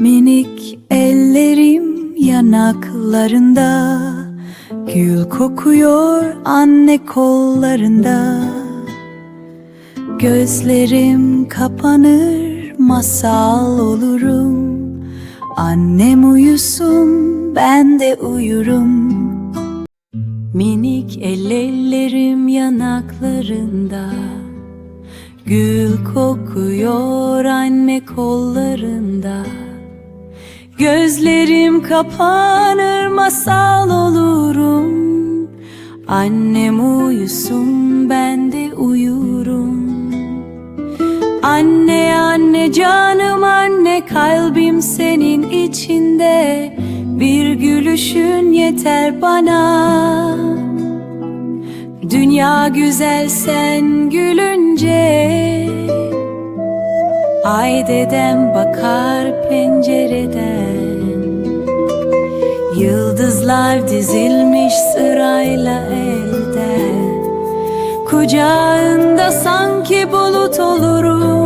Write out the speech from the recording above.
Minik ellerim yanaklarında Gül kokuyor anne kollarında. Gözlerim kapanır masal olurum. Annem uyusun ben de uyurum. Minik el ellerim yanaklarında Gül kokuyor anne kollarında Gözlerim kapanır masal olurum. Annem uyusun ben de uyurum. Anne anne canım anne kalbim senin içinde. Bir gülüşün yeter bana. Dünya güzel sen gülünce. Ay dedem bakar Yıldızlar dizilmiş sırayla elde. Kucağında sanki bulut olurum